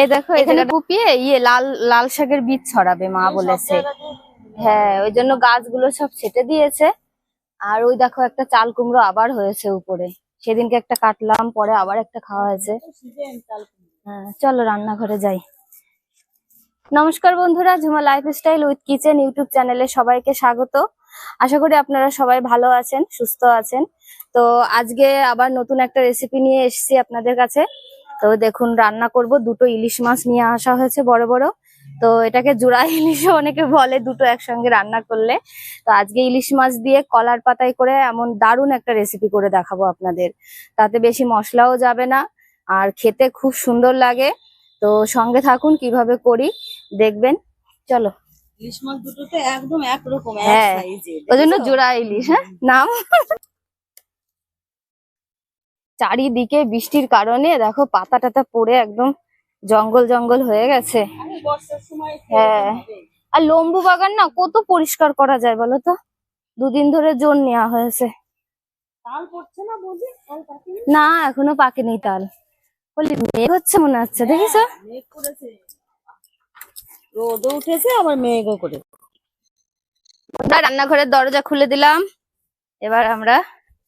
এই দেখো এখানে কুপিয়ে ইয়ে লাল লাল শাকের বীজ ছড়াবে মা বলেছে। হ্যাঁ ওই জন্য গাছগুলো সব ছেটে দিয়েছে। আর ওই দেখো একটা চাল কুমড়ো আবার হয়েছে উপরে। সেদিনকে একটা কাটলাম পরে আবার একটা খাওয়া হয়েছে। হ্যাঁ চলো রান্নাঘরে যাই। নমস্কার বন্ধুরা Jhuma lifestyle with kitchen YouTube চ্যানেলে সবাইকে স্বাগত। আশা করি আপনারা সবাই ভালো আছেন সুস্থ আছেন। তো আজকে আবার নতুন একটা রেসিপি নিয়ে এসেছি আপনাদের কাছে। তো দেখুন রান্না করব দুটো ইলিশ মাছ নিয়ে আসা হয়েছে বড় বড়। তো এটাকে জোড়া ইলিশও অনেকে বলে দুটো একসঙ্গে রান্না করলে। তো আজকে ইলিশ মাছ দিয়ে কলার পাতায় করে এমন দারুণ একটা রেসিপি করে দেখাবো আপনাদের। তাতে বেশি মশলাও যাবে না আর খেতে খুব সুন্দর লাগে। তো সঙ্গে থাকুন কীভাবে করি দেখবেন। চলো। ইলিশ মাছ দুটো তো একদম একরকম হ্যাঁ, ওই জন্য জোড়া ইলিশ হ্যাঁ নাম। চারিদিকে বৃষ্টির কারণে দেখো পাতা টাতা পড়ে একদম জঙ্গল জঙ্গল হয়ে গেছে। হ্যাঁ। আর লম্বু বাগান না কত পরিষ্কার করা যায় বলো তো? দুদিন ধরে জোর নেওয়া হয়েছে। না এখনও পাকেনি তাল। বলি মেঘ হচ্ছে মনে হচ্ছে দেখিস? মেঘ রোদও উঠেছে আবার মেঘও করে। রান্নাঘরের দরজা খুলে দিলাম। এবার আমরা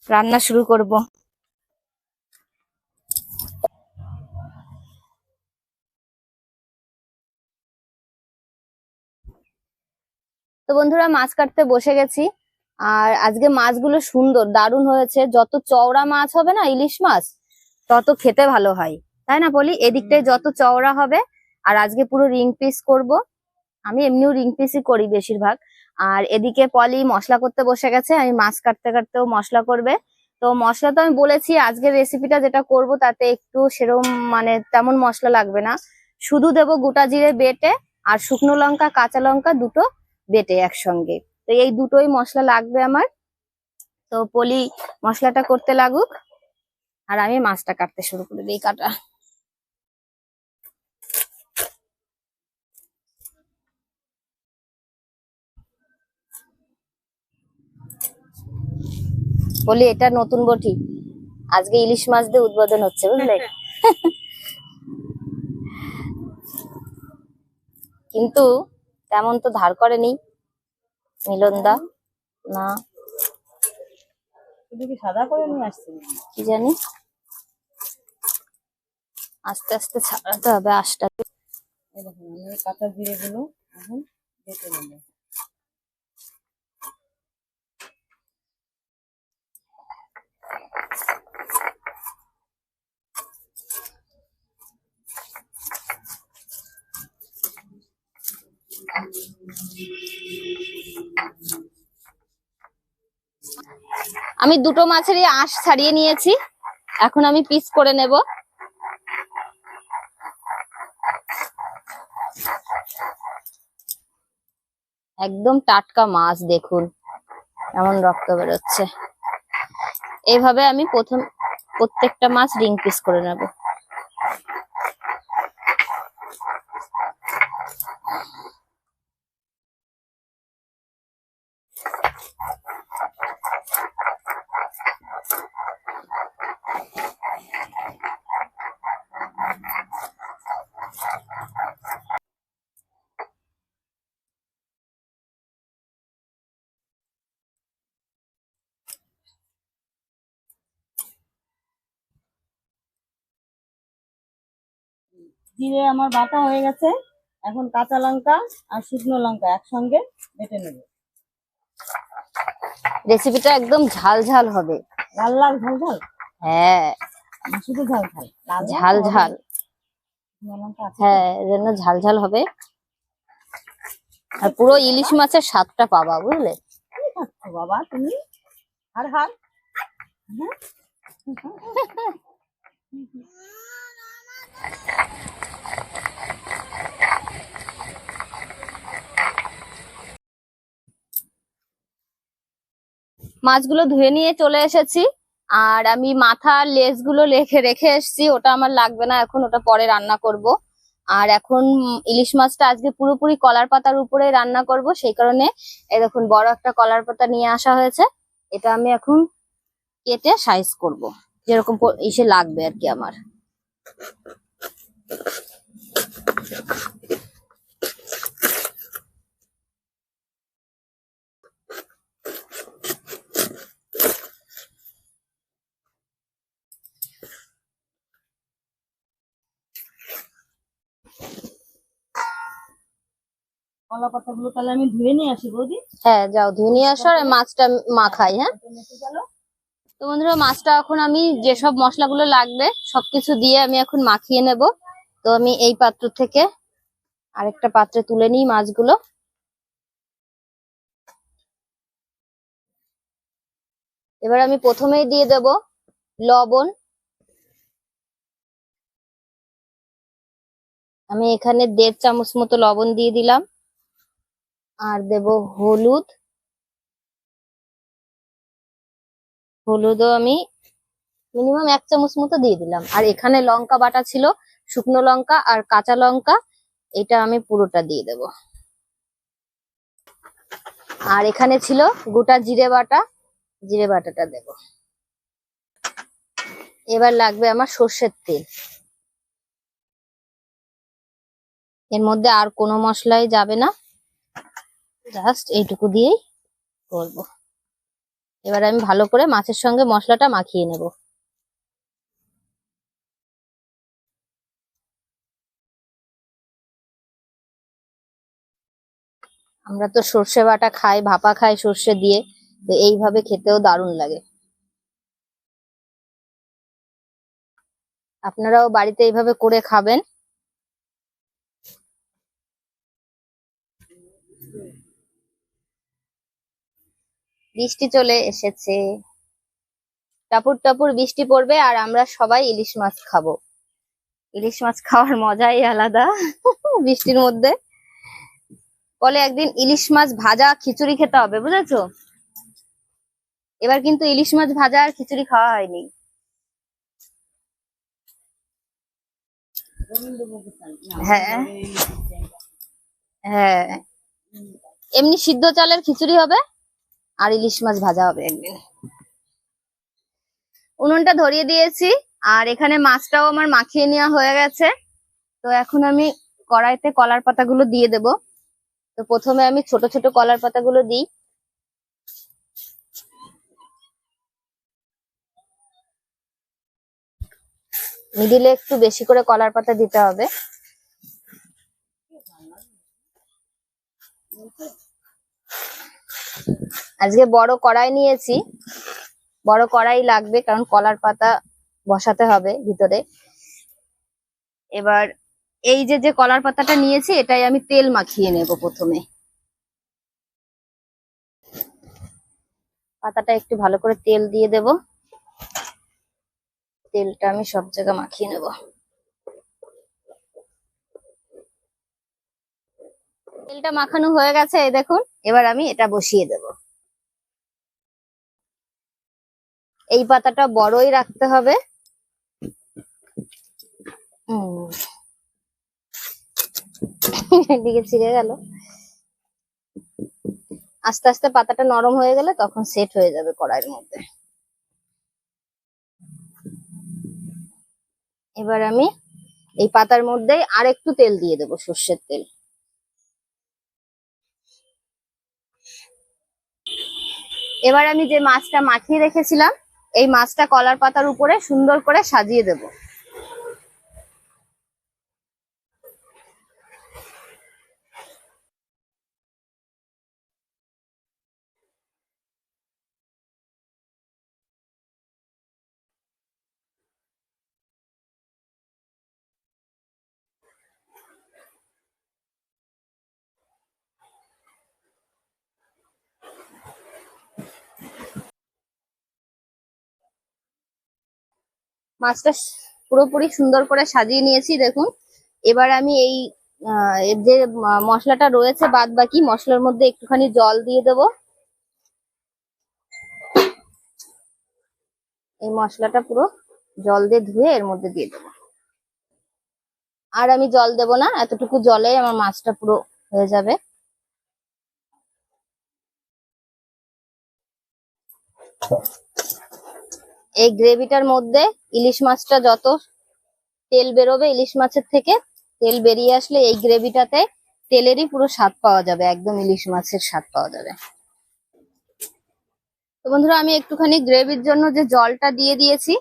রান্না শুরু করব। তো বন্ধুরা মাছ কাটতে বসে গেছি। আর আজকে মাছগুলো সুন্দর দারুণ হয়েছে। যত চওড়া মাছ হবে না ইলিশ মাছ তত খেতে ভালো হয়। তাই না বলি এদিকটায় যত চওড়া হবে আর আজকে পুরো রিং পিস করব। আমি এমনিও রিং পিসই করি বেশিরভাগ। আর এদিকে পলি মশলা করতে বসে গেছে। আমি মাছ কাটতে কাটতেও মশলা করবে। তো মশলা তো আমি বলেছি আজকের রেসিপিটা যেটা করব তাতে একটু সেরম মানে তেমন মশলা লাগবে না। শুধু দেব গোটা জিরে বেটে আর শুকনো লঙ্কা কাঁচা লঙ্কা দুটো বেটে একসঙ্গে। তো এই দুটোই মশলা লাগবে আমার। তো পলি মশলাটা করতে লাগুক আর আমি মাছটা কাটতে শুরু করে দিই কাটা। বলি এটা নতুন বটি। আজকে ইলিশ মাছ দিয়ে উদ্বোধন হচ্ছে বুঝলে? কিন্তু তেমন তো ধার করেনি। মিলনদা না। সাদা করে নিয়ে আসছে কি জানি? আস্তে আস্তে ছাড়াতে হবে আশটা। কাঁচা জিরে গুলো এখন বেটে নেব। আমি দুটো মাছেরই আঁশ ছাড়িয়ে নিয়েছি। এখন আমি পিস করে নেব। একদম টাটকা মাছ, দেখুন। এমন রক্ত বেরোচ্ছে। এইভাবে আমি প্রথম প্রত্যেকটা মাছ রিং পিস করে নেব। জিরে আমার বাটা হয়ে গেছে। এখন কাঁচা লঙ্কা আর শুকনো লঙ্কা একসঙ্গে বেটে নেব। রেসিপিটা একদম ঝাল ঝাল হবে। লাল লাল ঝাল ঝাল? হ্যাঁ। শুধু ঝাল ঝাল। ঝাল হবে। ঝাল? হ্যাঁ এজন্য ঝাল ঝাল হবে। আর পুরো ইলিশ মাছের স্বাদটা পাবা বুঝলে? বাবা তুমি? হার হার। হ্যাঁ? মাছগুলো ধুয়ে নিয়ে চলে এসেছি। আর আমি মাথা লেজগুলো রেখে রেখে এসেছি। ওটা আমার লাগবে না, এখন ওটা পরে রান্না করব। আর এখন ইলিশ মাছটা আজকে পুরোপুরি কলার পাতার উপরে রান্না করব। সেই কারণে এই দেখুন, বড় একটা কলার পাতা নিয়ে আসা হয়েছে। এটা আমি এখন কেটে সাইজ করব। যেরকম ইসে লাগবে আর কি আমার। কলা পাতাগুলো তাহলে আমি ধুয়ে নিয়ে আসি বৌদি। হ্যাঁ যাও ধুয়ে নিয়ে আসো আর মাছটা মাখাই হ্যাঁ। তো বন্ধুরা মাছটা এখন আমি যেসব মশলাগুলো লাগবে সবকিছু দিয়ে আমি এখন মাখিয়ে নেব। তো আমি এই পাত্র থেকে আরেকটা পাত্রে তুলে নিই মাছগুলো। এবার আমি প্রথমেই দিয়ে দেব লবণ। আমি এখানে দেড় চামচ মতো লবণ দিয়ে দিলাম। আর দেব হলুদ। হলুদও আমি মিনিমাম এক চামচ মতো দিয়ে দিলাম। আর এখানে লঙ্কা বাটা ছিল, শুকনো লঙ্কা আর কাঁচা লঙ্কা, এটা আমি পুরোটা দিয়ে দেব। আর এখানে ছিল গোটা জিরে বাটা, জিরে বাটাটা দেব। এবার লাগবে আমার সর্ষের তেল। এর মধ্যে আর কোনো মশলাই যাবে না। জাস্ট এইটুকু দিয়েই করব। এবার আমি ভালো করে মাছের সঙ্গে মশলাটা মাখিয়ে নেব। আমরা তো সর্ষে বাটা খাই, ভাপা খাই সর্ষে দিয়ে, তো এইভাবে খেতেও দারুণ লাগে। আপনারাও বাড়িতে এইভাবে করে খাবেন। বৃষ্টি চলে এসেছে। টাপুর টাপুর বৃষ্টি পড়বে আর আমরা সবাই ইলিশ মাছ খাব। ইলিশ মাছ খাওয়ার মজাই আলাদা বৃষ্টির মধ্যে। বলে একদিন ইলিশ মাছ ভাজা খিচুড়ি খেতে হবে, বুঝেছ? এবার কিন্তু ইলিশ মাছ ভাজা আর খিচুড়ি খাওয়া হয়নি। হ্যাঁ। হ্যাঁ। এমনি সিদ্ধ চালের খিচুড়ি হবে? আর ইলিশ মাছ ভাজা হবে একদিন। উনুনটা ধরিয়ে দিয়েছি, আর এখানে মাছটাও আমার মাখিয়ে নেওয়া হয়ে গেছে। তো এখন আমি কড়াইতে কলার পাতাগুলো দিয়ে দেব। তো প্রথমে আমি ছোট ছোট কলার পাতাগুলো দিই। মিডিলে একটু বেশি করে কলার পাতা দিতে হবে। আজকে বড় কড়াই নিয়েছি। বড় কড়াই লাগবে, কারণ কলার পাতা বসাতে হবে ভিতরে। এবার এই যে যে কলার পাতাটা নিয়েছি, এটাই আমি তেল মাখিয়ে নেব প্রথমে। পাতাটা একটু ভালো করে তেল দিয়ে দেব। তেলটা আমি সব জায়গায় মাখিয়ে নেব। তেলটা মাখানো হয়ে গেছে দেখুন। এবার আমি এটা বসিয়ে দেব। এই পাতাটা বড়ই রাখতে হবে। এদিকে ছিঁড়ে গেল। আস্তে আস্তে পাতাটা নরম হয়ে গেলে তখন সেট হয়ে যাবে কড়াইয়ের মধ্যে। এবার আমি এই পাতার মধ্যে আর একটু তেল দিয়ে দেবো সর্ষের তেল। এবার আমি যে মাছটা মাখিয়ে রেখেছিলাম এই মাছটা কলার পাতার উপরে সুন্দর করে সাজিয়ে দেব। মাছটা পুরোপুরি সুন্দর করে সাজিয়ে নিয়েছি, দেখুন। এবার আমি এই যে মশলাটা রয়েছে বাদ বাকি মশলার মধ্যে একটুখানি জল দিয়ে দেব। এই মশলাটা পুরো জল দিয়ে ধুয়ে এর মধ্যে দিয়ে দেবো। আর আমি জল দেব না, এতটুকু জলে আমার মাছটা পুরো হয়ে যাবে। এই গ্রেভিটার মধ্যে ইলিশ মাছটা যত তেল বেরোবে ইলিশ মাছের থেকে, তেল বেরিয়ে আসলে এই গ্রেভিটাতে তেলেরই পুরো স্বাদ পাওয়া যাবে, একদম ইলিশ মাছের স্বাদ পাওয়া যাবে। তো বন্ধুরা, আমি একটুখানি গ্রেভির জন্য যে জলটা দিয়ে দিয়েছি,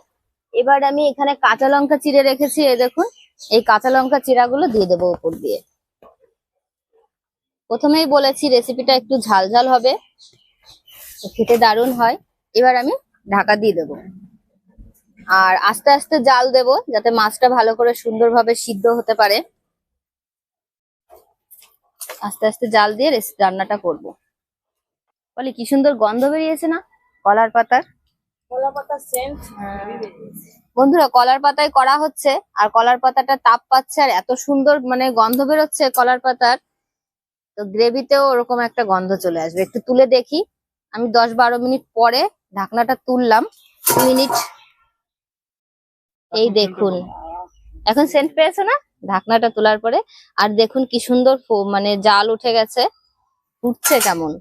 এবার আমি এখানে কাঁচা লঙ্কা চিড়ে রেখেছি, এই দেখুন, এই কাঁচা লঙ্কা চিরাগুলো দিয়ে দেবো উপর দিয়ে। প্রথমেই বলেছি রেসিপিটা একটু ঝাল ঝাল হবে খেতে দারুণ হয়। এবার আমি ঢাকা দিয়ে দেবো। আর আস্তে আস্তে জাল দেব যাতে মাছটা ভালো করে সুন্দরভাবে সিদ্ধ হতে পারে। আস্তে আস্তে জাল দিয়ে রান্নাটা করব। বলি কি সুন্দর গন্ধ বেরিয়েছে না? কলার পাতার। পাতার বন্ধুরা কলার পাতায় করা হচ্ছে আর কলার পাতাটা তাপ পাচ্ছে আর এত সুন্দর মানে গন্ধ বেরোচ্ছে কলার পাতার। তো গ্রেভিতেও ওরকম একটা গন্ধ চলে আসবে। একটু তুলে দেখি। আমি দশ বারো মিনিট পরে ঢাকনাটা তুললাম। মিনিট এই দেখুন। এখন সেন্ট পেয়েছে না? ঢাকনাটা তোলার পরে। আর দেখুন কি সুন্দর মানে জাল উঠে গেছে। উঠছে কেমন?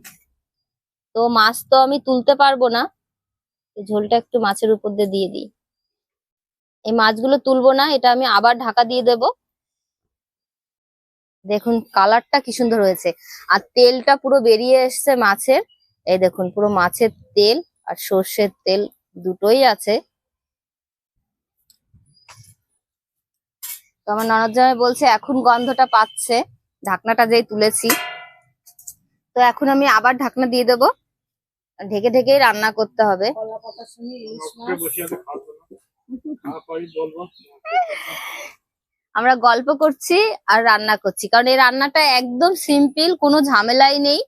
তো মাছ তো আমি তুলতে পারব না। ঝোলটা একটু মাছের উপর দিয়ে দিয়ে দিই। এই মাছগুলো তুলবো না এটা আমি আবার ঢাকা দিয়ে দেব। দেখুন কালারটা কি সুন্দর হয়েছে। আর তেলটা পুরো বেরিয়ে এসছে মাছের। এই দেখুন পুরো মাছের তেল আর সর্ষের তেল দুটোই আছে। তো আমার ননদ জামাই বলছে, এখন গন্ধটা পাচ্ছে। ঢাকনাটা যেই তুলেছি। তো এখন আমি আবার ঢাকনা দিয়ে দেবো। ঢেকে ঢেকেই রান্না করতে হবে। আমরা গল্প করছি আর রান্না করছি। কারণ এই রান্নাটা একদম সিম্পল, কোনো ঝামেলাই নেই।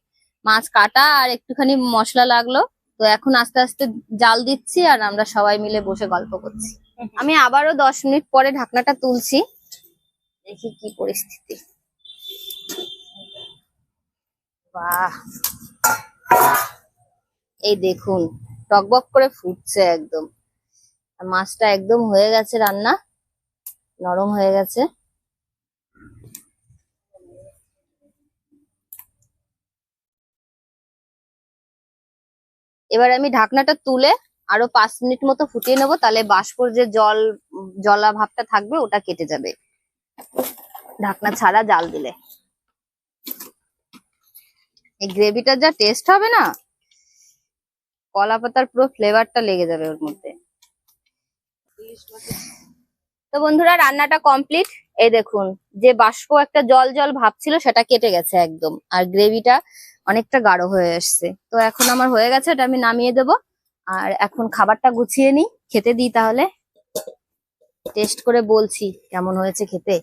মাছ কাটা আর একটুখানি মশলা লাগল। তো এখন আস্তে আস্তে জাল দিচ্ছি আর আমরা সবাই মিলে বসে গল্প করছি। আমি আবারও দশ মিনিট পরে ঢাকনাটা তুলছি। দেখি কি পরিস্থিতি। বাহ। এই দেখুন, টকবক করে ফুটছে একদম। মাছটা একদম হয়ে গেছে রান্না, নরম হয়ে গেছে। এবার আমি ঢাকনাটা তুলে আরও পাঁচ মিনিট মতো ফুটিয়ে নেব, তাহলে বাষ্পর যে জল জলা ভাবটা থাকবে, ওটা কেটে যাবে। ঢাকনা ছাড়া জাল দিলে। এই গ্রেভিটার যা টেস্ট হবে না কলা পাতার পুরো ফ্লেভারটা লেগে যাবে ওর মধ্যে। তো বন্ধুরা, রান্নাটা কমপ্লিট এই দেখুন, যে বাষ্প একটা জল জল ভাব ছিল, সেটা কেটে গেছে একদম। আর গ্রেভিটা অনেকটা গাঢ় হয়ে এসছে। তো এখন আমার হয়ে গেছে এটা আমি নামিয়ে দেব। আর এখন খাবারটা গুছিয়ে নিই, খেতে দিই তাহলে। টেস্ট করে বলছি কেমন হয়েছে খেতে।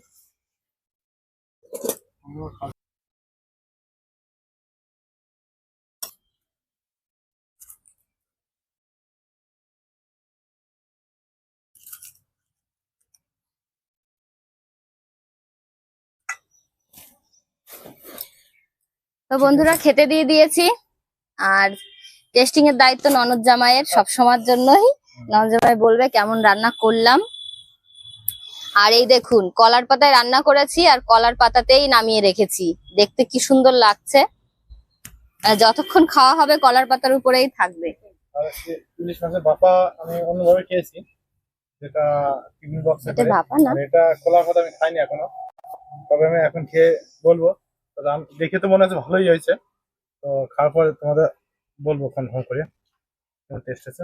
তো বন্ধুরা, খেতে দিয়ে দিয়েছি। আর টেস্টিং এর দায়িত্ব ননদ জামাইয়ের সব সময়ের জন্যই। ননদ জামাই বলবে, কেমন রান্না করলাম? আর এই দেখুন কলার পাতায় রান্না করেছি আর কলার পাতাতেই নামিয়ে রেখেছি। দেখতে কি সুন্দর লাগছে। যতক্ষণ খাওয়া হবে কলার পাতার উপরেই থাকবে। ইলিশ মাছের বাপা আমি অন্যভাবে খেয়েছি। যেটা টিফিন বক্সে এটা ভাপা না? এটা খোলা কথা আমি খাইনি এখনও। তবে আমি এখন খেয়ে বলব। দেখে তো মনে হচ্ছে ভালোই হয়েছে। তো খাওয়ার পরে তোমাদের বলব কনফার্ম করে। টেস্ট আছে?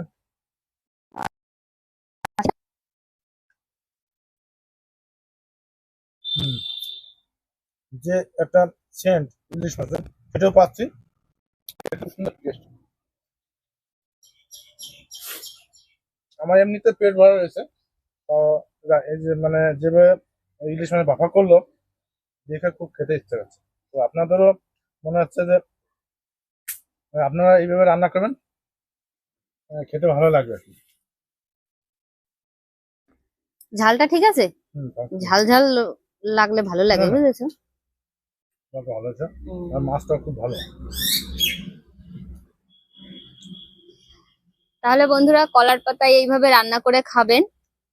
যে একটা সেন্ট ইলিশ মাছের সেটাও পাচ্ছি। সুন্দর টেস্ট আমার এমনিতে পেট ভরা রয়েছে। তো এই যে মানে যেভাবে ইলিশ মানে বাফা করল দেখে খুব খেতে ইচ্ছে করছে। তো আপনাদেরও মনে হচ্ছে যে আপনারা এইভাবে রান্না করবেন? আহ, খেতে ভালো লাগবে আর কি। ঝালটা ঠিক আছে? হুম, ঝাল ঝাল লাগলে ভালো লাগে হ্যাঁ। বুঝেছ? ভালো আছে। আর মাছটাও খুব ভালো। তাহলে বন্ধুরা কলার পাতায় এইভাবে রান্না করে খাবেন।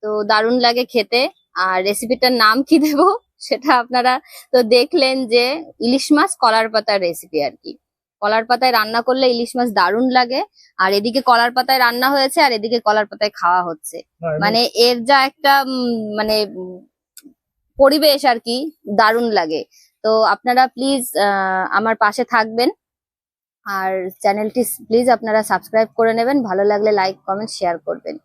তো দারুণ লাগে খেতে। আর রেসিপিটার নাম কি দেব? সেটা আপনারা তো দেখলেন যে ইলিশ মাছ কলার পাতার রেসিপি আর কি। কলার পাতায় রান্না করলে ইলিশ মাছ দারুণ লাগে। আর এদিকে কলার পাতায় রান্না হয়েছে আর এদিকে কলার পাতায় খাওয়া হচ্ছে। মানে এর যা একটা মানে পরিবেশ আর কি দারুণ লাগে। তো আপনারা প্লিজ আমার পাশে থাকবেন। আর চ্যানেলটি প্লিজ আপনারা সাবস্ক্রাইব করে নেবেন। ভালো লাগলে লাইক কমেন্ট শেয়ার করবেন।